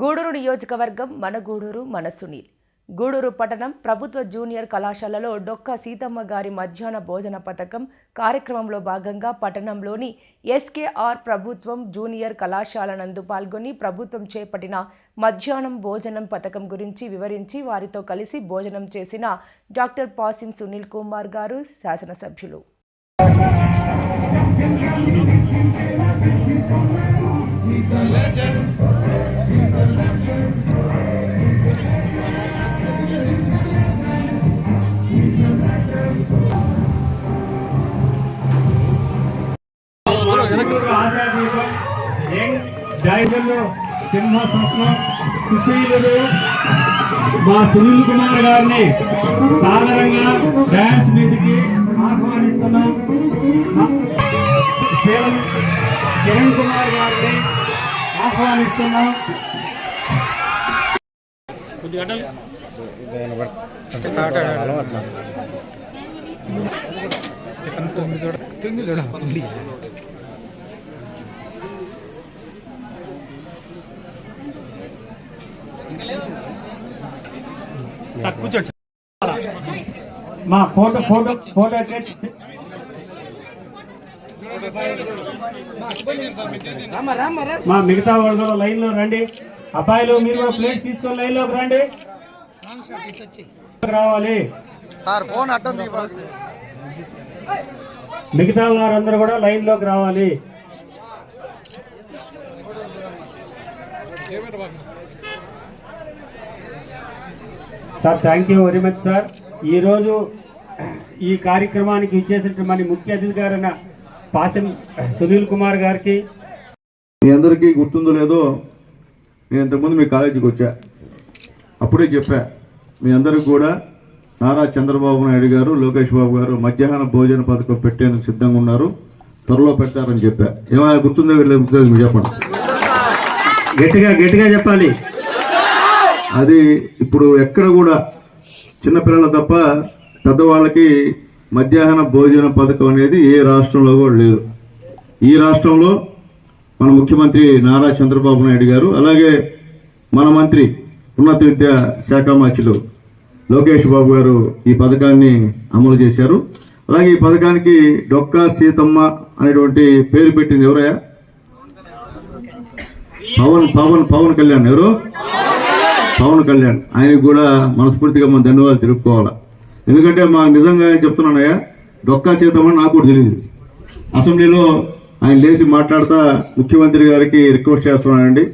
గూడూరు నియోజకవర్గం మన గూడూరు మన సునీల్ గూడూరు పట్టణం ప్రభుత్వ జూనియర్ కళాశాలలో డొక్కా సీతమ్మ గారి మధ్యాహ్న భోజన పథకం కార్యక్రమంలో భాగంగా పట్టణంలోని ఎస్కేఆర్ ప్రభుత్వం జూనియర్ కళాశాల నందు పాల్గొని ప్రభుత్వం చేపట్టిన మధ్యాహ్నం భోజనం పథకం గురించి వివరించి వారితో కలిసి భోజనం చేసిన డాక్టర్ పాసిం సునీల్ కుమార్ గారు శాసనసభ్యులు. ఆచార్యదీపం యంగ్ డైజర్లు సింహ స్వప్నం సుశీలుడు మా సునీల్ కుమార్ గారిని సాధారణంగా డ్యాన్స్ మీదకి ఆహ్వానిస్తున్నాం. కిరణ్ కుమార్ గారిని ఆహ్వానిస్తున్నాం. మా ఫోటో ఫోటో ఫోటో మా మిగతా వాళ్ళు కూడా లైన్లో రండి. అబ్బాయిలు మీరు కూడా ప్లేట్ తీసుకొని లైన్లోకి రండి. రావాలి. సార్ ఫోన్ అడ్డం మిగతా వారందరూ కూడా లైన్లోకి రావాలి sir thank you very much sir ఈరోజు ఈ కార్యక్రమానికి ఇచ్చేసిన మన ముఖ్య అతిథి గారైన పాసం సునీల్ కుమార్ గారికి. మీ అందరికీ గుర్తుందో లేదో నేను ఇంతకుముందు మీ కాలేజీకి వచ్చా. అప్పుడే చెప్పా. మీ అందరికి కూడా నారా చంద్రబాబు నాయుడు గారు లోకేష్ బాబు గారు మధ్యాహ్న భోజన పథకం పెట్టేందుకు సిద్ధంగా ఉన్నారు. త్వరలో పెడతారని చెప్పా. ఏమైనా గుర్తుందో వీళ్ళు చెప్పండి. గట్టిగా గట్టిగా చెప్పాలి. అది ఇప్పుడు ఎక్కడ కూడా చిన్నపిల్లల తప్ప పెద్దవాళ్ళకి మధ్యాహ్న భోజన పథకం అనేది ఏ రాష్ట్రంలో కూడా లేదు. ఈ రాష్ట్రంలో మన ముఖ్యమంత్రి నారా చంద్రబాబు నాయుడు గారు అలాగే మన మంత్రి ఉన్నత విద్యా శాఖ మంత్రులు లోకేష్ బాబు గారు ఈ పథకాన్ని అమలు చేశారు. అలాగే ఈ పథకానికి డొక్కా సీతమ్మ అనేటువంటి పేరు పెట్టింది ఎవరయ్యా? పవన్ పవన్ పవన్ కళ్యాణ్ ఎవరు? పవన్ కళ్యాణ్. ఆయనకు కూడా మనస్ఫూర్తిగా మనం ధన్యవాదాలు తెలుపుకోవాలా. ఎందుకంటే మా నిజంగా చెప్తున్నానయ్యా డొక్కా చేద్దామని నాకు కూడా తెలియదు. అసెంబ్లీలో ఆయన లేచి మాట్లాడుతా ముఖ్యమంత్రి గారికి రిక్వెస్ట్ చేస్తున్నానండి.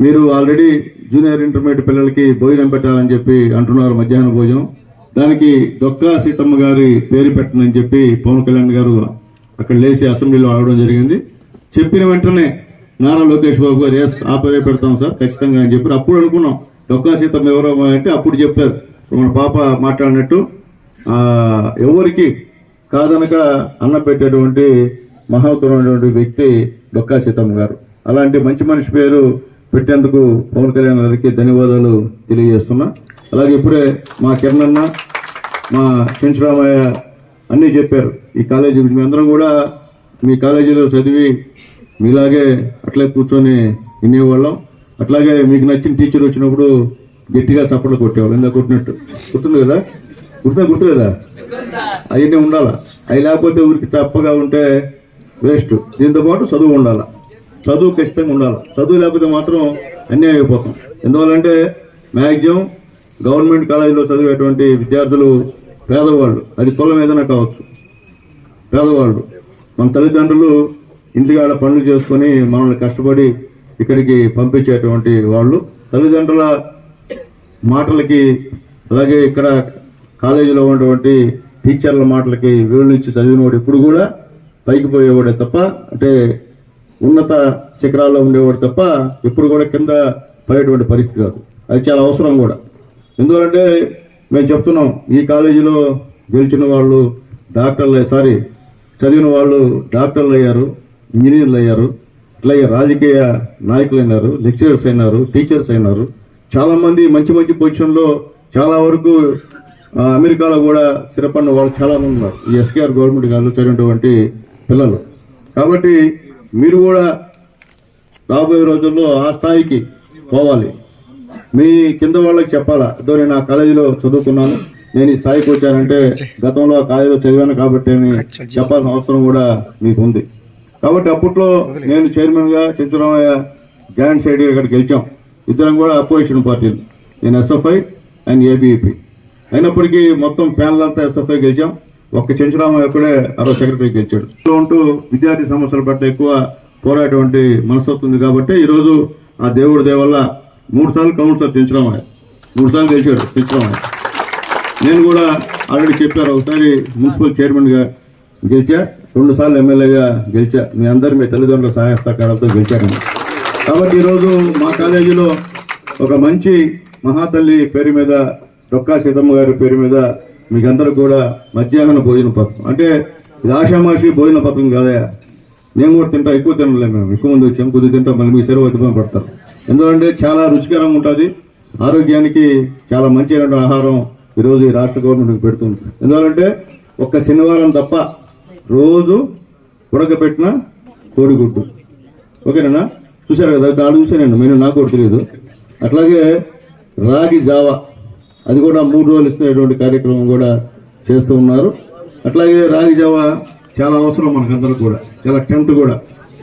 మీరు ఆల్రెడీ జూనియర్ ఇంటర్మీడియట్ పిల్లలకి భోజనం పెట్టాలని చెప్పి అంటున్నారు మధ్యాహ్న భోజనం. దానికి డొక్కా సీతమ్మ గారి పేరు పెట్టనని చెప్పి పవన్ కళ్యాణ్ గారు అక్కడ లేచి అసెంబ్లీలో ఆడడం జరిగింది. చెప్పిన వెంటనే నారా లోకేష్ బాబు గారు ఎస్ ఆపరే పెడతాం సార్ ఖచ్చితంగా అని చెప్పి అప్పుడు అనుకున్నాం డొక్కా సీతం ఎవరో అంటే అప్పుడు చెప్పారు. మన పాప మాట్లాడినట్టు ఎవరికి కాదనక అన్న పెట్టేటువంటి మహోత్తరమైనటువంటి వ్యక్తి డొక్కా సీతమ్మ గారు. అలాంటి మంచి మనిషి పేరు పెట్టేందుకు పవన్ కళ్యాణ్ గారికి ధన్యవాదాలు తెలియజేస్తున్నా. అలాగే ఇప్పుడే మా కిరణన్న మా చెంచురామయ్య అన్నీ చెప్పారు. ఈ కాలేజీ మేము అందరం కూడా మీ కాలేజీలో చదివి మీలాగే అట్లే కూర్చొని వినేవాళ్ళం. అట్లాగే మీకు నచ్చిన టీచర్ వచ్చినప్పుడు గట్టిగా చప్పట్లు కొట్టేవాళ్ళు. ఇందా కొట్టినట్టు. గుర్తుంది కదా? గుర్తుందా? గుర్తులేదా? అవన్నీ ఉండాలా? అవి లేకపోతే ఊరికి చప్పగా ఉంటే వేస్ట్. దీంతో పాటు చదువు ఉండాలా? చదువు ఖచ్చితంగా ఉండాలి? చదువు లేకపోతే మాత్రం అన్యాయం అయిపోతాం. ఎందువల్లంటే మ్యాక్సిమం గవర్నమెంట్ కాలేజీలో చదివేటువంటి విద్యార్థులు పేదవాళ్ళు. అది కులం ఏదైనా కావచ్చు. పేదవాళ్ళు. మన తల్లిదండ్రులు ఇంటికాడ పనులు చేసుకొని మనల్ని కష్టపడి ఇక్కడికి పంపించేటువంటి వాళ్ళు తల్లిదండ్రుల మాటలకి అలాగే ఇక్కడ కాలేజీలో ఉన్నటువంటి టీచర్ల మాటలకి వివరించి చదివినవాడు ఎప్పుడు కూడా పైకి పోయేవాడే తప్ప అంటే ఉన్నత శిఖరాల్లో ఉండేవాడు తప్ప ఎప్పుడు కూడా కింద పడేటువంటి పరిస్థితి కాదు. అది చాలా అవసరం కూడా. ఎందుకంటే మేము చెప్తున్నాం ఈ కాలేజీలో గెలిచిన వాళ్ళు డాక్టర్లు సారీ చదివిన వాళ్ళు డాక్టర్లు అయ్యారు ఇంజనీర్లు అయ్యారు అట్లాగే రాజకీయ నాయకులు అయినారు లెక్చరర్స్ అయినారు టీచర్స్ అయినారు. చాలామంది మంచి మంచి పొజిషన్లో చాలా వరకు అమెరికాలో కూడా స్థిరపడిన వాళ్ళు చాలా మంది ఉన్నారు. ఈ ఎస్కేఆర్ గవర్నమెంట్ గారిలో చదివినటువంటి పిల్లలు. కాబట్టి మీరు కూడా రాబోయే రోజుల్లో ఆ స్థాయికి పోవాలి. మీ కింద వాళ్ళకి చెప్పాలా అదో నేను ఆ కాలేజీలో చదువుకున్నాను నేను ఈ స్థాయికి వచ్చానంటే గతంలో ఆ కాలేజీలో చదివాను కాబట్టి అని చెప్పాల్సిన అవసరం కూడా మీకు ఉంది. కాబట్టి అప్పట్లో నేను చైర్మన్గా చెంచురామయ్య జాయింట్ సైడ్ ఇక్కడ గెలిచాం. ఇద్దరం కూడా అపోజిషన్ పార్టీలు నేను ఎస్ఎఫ్ఐ అండ్ ఏబీఈపీ అయినప్పటికీ మొత్తం ప్యానల్ అంతా ఎస్ఎఫ్ఐ గెలిచాం. ఒక్క చెంచురామయ్య ఒక్కడే అరవై సెక్రటరీ గెలిచాడు. ఉంటూ విద్యార్థి సమస్యల పట్ల ఎక్కువ పోరాటటువంటి మనస్తత్వం ఉంది కాబట్టి ఈరోజు ఆ దేవుడి దయ వల్ల మూడు సార్లు కౌన్సిలర్ చెంచురామయ్య. మూడు సార్లు గెలిచాడు చెంచురామయ్య. నేను కూడా ఆల్రెడీ చెప్పారు ఒకసారి మున్సిపల్ చైర్మన్గా గెలిచా. రెండు సార్లు ఎమ్మెల్యేగా గెలిచా. మీ అందరు మీ తల్లిదండ్రుల సహాయ సహకారాలతో గెలిచాను. కాబట్టి ఈరోజు మా కాలేజీలో ఒక మంచి మహాతల్లి పేరు మీద డొక్కా సీతమ్మ గారి పేరు మీద మీకందరూ కూడా మధ్యాహ్న భోజన పథకం. అంటే ఇది ఆషామాషి భోజన పథకం కాదయా మేము కూడా తింటాం ఎక్కువ తినలేము మేము. ఎక్కువ మంది వచ్చాం కొద్దిగా తింటాం మళ్ళీ మీ సరివ ఇబ్బంది పడతారు. ఎందుకంటే చాలా రుచికరంగా ఉంటుంది. ఆరోగ్యానికి చాలా మంచి ఆహారం ఈరోజు ఈ రాష్ట్ర గవర్నమెంట్ పెడుతుంది. ఎందుకంటే ఒక్క శనివారం తప్ప రోజు ఉడకబెట్టిన కోడిగుడ్డు. ఓకేనా చూసారు కదా? నాడు చూసానండి నేను. నాకు కూడా తెలియదు అట్లాగే రాగి జావా. అది కూడా మూడు రోజులు ఇస్తున్నటువంటి కార్యక్రమం కూడా చేస్తూ ఉన్నారు. అట్లాగే రాగి జావా చాలా అవసరం మనకందరూ కూడా. చాలా టెన్త్ కూడా.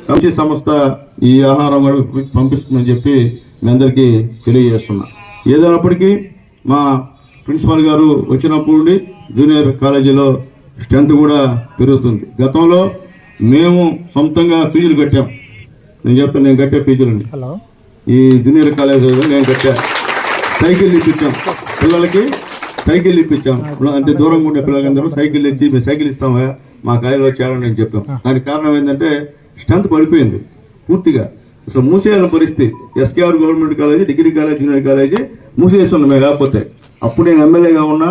మంచి సంస్థ ఈ ఆహారం కూడా పంపిస్తుందని చెప్పి మీ అందరికీ తెలియజేస్తున్నా. ఏదైనప్పటికీ మా ప్రిన్సిపాల్ గారు వచ్చినప్పుడు నుండి జూనియర్ కాలేజీలో స్ట్రెంత్ కూడా పెరుగుతుంది. గతంలో మేము సొంతంగా ఫీజులు కట్టాం. నేను చెప్తాను నేను కట్టే ఫీజులు ఈ జూనియర్ కాలేజీలో నేను కట్టా. సైకిల్ ఇప్పించాం. పిల్లలకి సైకిల్ ఇప్పించాం. అంటే దూరంగా ఉండే పిల్లలందరూ సైకిల్ ఇచ్చి మేము సైకిల్ ఇస్తామా మా కాలేజీలో చేయాలని నేను చెప్పాం దానికి కారణం ఏంటంటే స్ట్రెంత్ పడిపోయింది. పూర్తిగా. అసలు మూసేయాలని పరిస్థితి. S K R government college degree college junior college మూసేస్తున్నాం మేము లేకపోతే అప్పుడు నేను ఎమ్మెల్యేగా ఉన్నా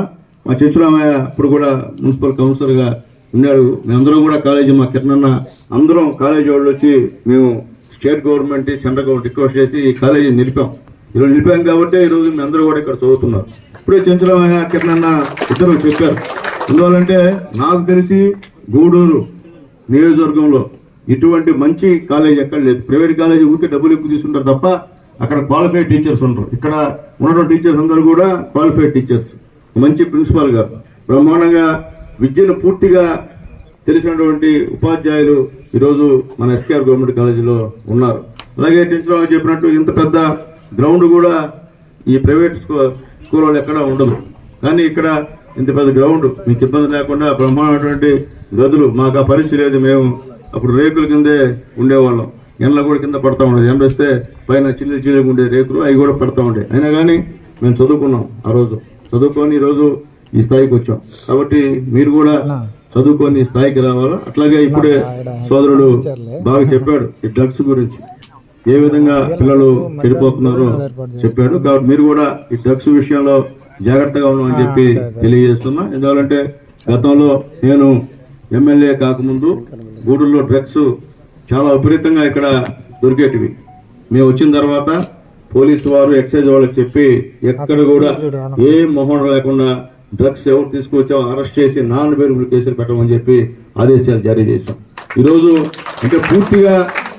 మా చెంచురామయ్య అప్పుడు కూడా మున్సిపల్ కౌన్సిలర్గా ఉన్నాడు. మేమందరం కూడా కాలేజీ మా కిరణన్న అందరం కాలేజీ వాళ్ళు వచ్చి మేము state government central government request చేసి ఈ కాలేజీ నిలిపాం. ఈరోజు నిలిపాం కాబట్టి ఈరోజు మీ అందరూ కూడా ఇక్కడ చదువుతున్నారు ఇప్పుడే చెంచురామయ్య కిరణన్న ఇద్దరు చెప్పారు. ఎందువల్లంటే నాకు తెలిసి గూడూరు నియోజకవర్గంలో ఇటువంటి మంచి కాలేజ్ ఎక్కడ లేదు. ప్రైవేట్ కాలేజీ ఊరికే డబ్బులు ఎక్కువ తీసుకుంటారు తప్ప అక్కడ క్వాలిఫైడ్ టీచర్స్ ఉండరు. ఇక్కడ ఉన్నటువంటి టీచర్స్ అందరూ కూడా క్వాలిఫైడ్ టీచర్స్ మంచి ప్రిన్సిపాల్ గారు బ్రహ్మాండంగా విద్యను పూర్తిగా తెలిసినటువంటి ఉపాధ్యాయులు ఈరోజు మన ఎస్కేఆర్ గవర్నమెంట్ కాలేజీలో ఉన్నారు. అలాగే చెంచరావు చెప్పినట్టు ఇంత పెద్ద గ్రౌండ్ కూడా ఈ ప్రైవేట్ స్కూ స్కూల్ వాళ్ళు ఎక్కడా ఉండదు. కానీ ఇక్కడ ఇంత పెద్ద గ్రౌండ్ మీకు ఇబ్బంది లేకుండా బ్రహ్మాండమైనటువంటి గదులు మాకు ఆ పరిస్థితి లేదు. మేము అప్పుడు రేకుల కిందే ఉండేవాళ్ళం. ఎండ్ల కూడా కింద పడతా ఉండేది ఎండ వస్తే పైన చిల్లి చిల్లిగా ఉండే రేకులు అవి కూడా పడతా ఉండే అయినా కానీ మేము చదువుకున్నాం ఆ రోజు. చదువుకొని ఈ రోజు ఈ స్థాయికి వచ్చాం. కాబట్టి మీరు కూడా చదువుకొని స్థాయికి రావాలా? అట్లాగే ఇప్పుడే సోదరుడు బాగా చెప్పాడు ఈ డ్రగ్స్ గురించి. ఏ విధంగా పిల్లలు చెడిపోతున్నారో చెప్పాడు. కాబట్టి మీరు కూడా ఈ డ్రగ్స్ విషయంలో జాగ్రత్తగా ఉన్నామని చెప్పి తెలియజేస్తున్నా. ఎందుకంటే గతంలో నేను ఎమ్మెల్యే కాకముందు గూడూరులో డ్రగ్స్ చాలా విపరీతంగా ఇక్కడ దొరికేటివి. మేము వచ్చిన తర్వాత పోలీసు వారు ఎక్సైజ్ వాళ్ళకి చెప్పి ఎక్కడ కూడా ఏ మొహం లేకుండా డ్రగ్స్ ఎవరు తీసుకొచ్చామో అరెస్ట్ చేసి నాన్ వేరియబుల్ కేసులు పెట్టమని చెప్పి ఆదేశాలు జారీ చేశాం. ఈరోజు అంటే పూర్తిగా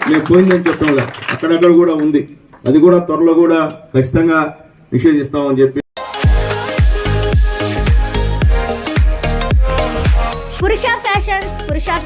మేము పోయిందని చెప్పడం లేదు అక్కడక్కడ కూడా ఉంది. అది కూడా త్వరలో కూడా ఖచ్చితంగా నిషేధిస్తామని చెప్పి